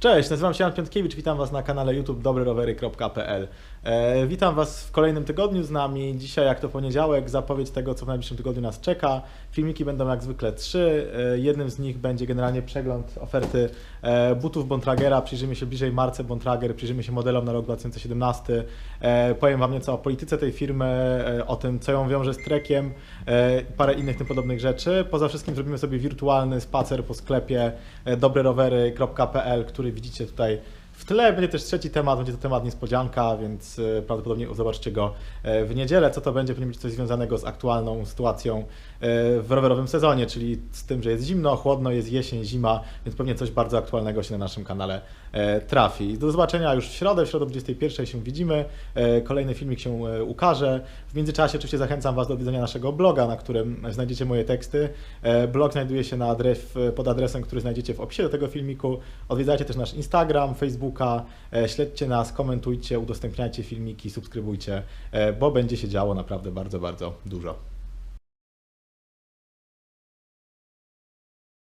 Cześć, nazywam się Jan Piątkiewicz, witam Was na kanale YouTube dobrerowery.pl. E, witam Was w kolejnym tygodniu z nami. Dzisiaj, jak to poniedziałek, zapowiedź tego, co w najbliższym tygodniu nas czeka. Filmiki będą jak zwykle trzy. E, jednym z nich będzie generalnie przegląd oferty e, butów Bontragera. Przyjrzymy się bliżej marce Bontrager, przyjrzymy się modelom na rok 2017. E, powiem Wam nieco o polityce tej firmy, e, o tym, co ją wiąże z trekiem e, parę innych tym podobnych rzeczy. Poza wszystkim zrobimy sobie wirtualny spacer po sklepie dobrerowery.pl, który widzicie tutaj w tle. Będzie też trzeci temat, będzie to temat niespodzianka, więc e, prawdopodobnie zobaczycie go e, w niedzielę. Co to będzie? Powinien być coś związanego z aktualną sytuacją e, w rowerowym sezonie, czyli z tym, że jest zimno, chłodno, jest jesień, zima, więc pewnie coś bardzo aktualnego się na naszym kanale trafi. Do zobaczenia już w środę, w środę o 21 się widzimy. Kolejny filmik się ukaże. W międzyczasie oczywiście zachęcam Was do odwiedzenia naszego bloga, na którym znajdziecie moje teksty. Blog znajduje się na adres, pod adresem, który znajdziecie w opisie do tego filmiku. Odwiedzajcie też nasz Instagram, Facebooka, e, śledźcie nas, komentujcie, udostępniajcie filmiki, subskrybujcie, e, bo będzie się działo naprawdę bardzo, bardzo dużo.